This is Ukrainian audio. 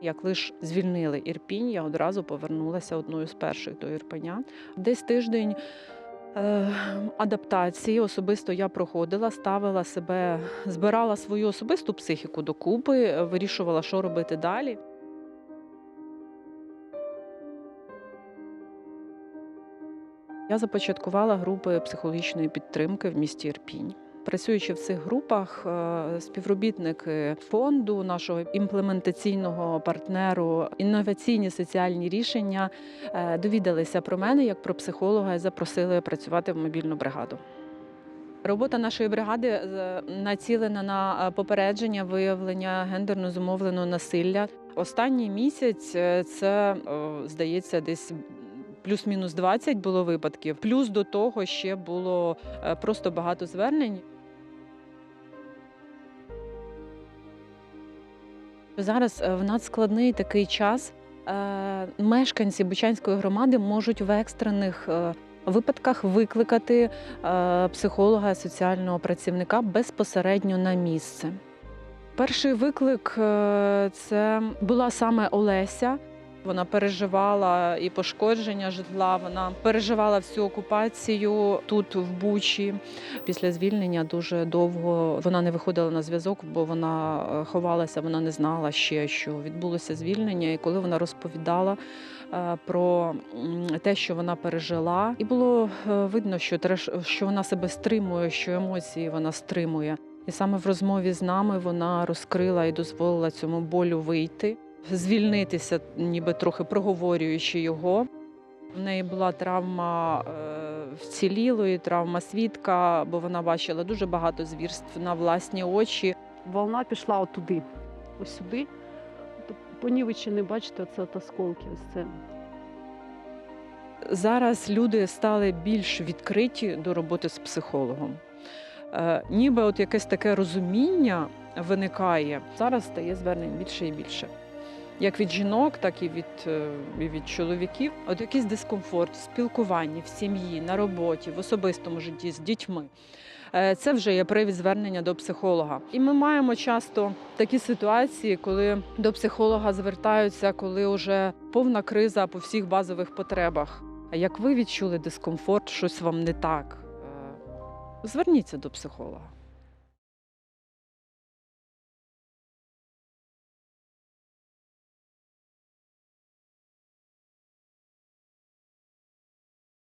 Як лише звільнили Ірпінь, я одразу повернулася одною з перших до Ірпеня. Десь тиждень е, адаптації особисто я проходила, ставила себе, збирала свою особисту психіку докупи, вирішувала, що робити далі. Я започаткувала групи психологічної підтримки в місті Ірпінь. Працюючи в цих групах, е, співробітники фонду, нашого імплементаційного партнеру, інноваційні соціальні рішення е, довідалися про мене як про психолога і запросили працювати в мобільну бригаду. Робота нашої бригади е, націлена на попередження виявлення гендерно зумовленого насилля. Останній місяць це здається десь. Плюс-мінус 20 було випадків. Плюс до того ще було просто багато звернень. Зараз е, в надскладний такий час е, мешканці Бучанської громади можуть в екстрених е, випадках викликати психолога, соціального працівника безпосередньо на місце. Перший виклик це була саме Олеся. Вона переживала і пошкодження житла. Вона переживала всю окупацію тут, в Бучі. Після звільнення дуже довго вона не виходила на зв'язок, бо вона е, ховалася, вона не знала ще, що відбулося звільнення. І коли вона розповідала е, про те, що вона пережила, і було е, видно, що що вона себе стримує, що емоції вона стримує. І саме в розмові з нами вона розкрила і дозволила цьому болю вийти, звільнитися, ніби трохи проговорюючи його. В неї була травма е, вцілілої, травма свідка, бо вона бачила дуже багато звірств на власні очі. Волна пішла отуди, ось сюди. Понівечені, бачите, оце от осколки. Ось це. Зараз люди стали більш відкриті до роботи з психологом. Е, ніби от якесь таке розуміння виникає. Зараз стає звернень більше і більше. Як від жінок, так і від, е, і від чоловіків. От якийсь дискомфорт в спілкуванні, в сім'ї, на роботі, в особистому житті з дітьми. Е, Це вже є привід звернення до психолога. І ми маємо часто такі ситуації, коли до психолога звертаються, коли вже повна криза по всіх базових потребах. Як ви відчули дискомфорт, щось вам не так? е, Зверніться до психолога.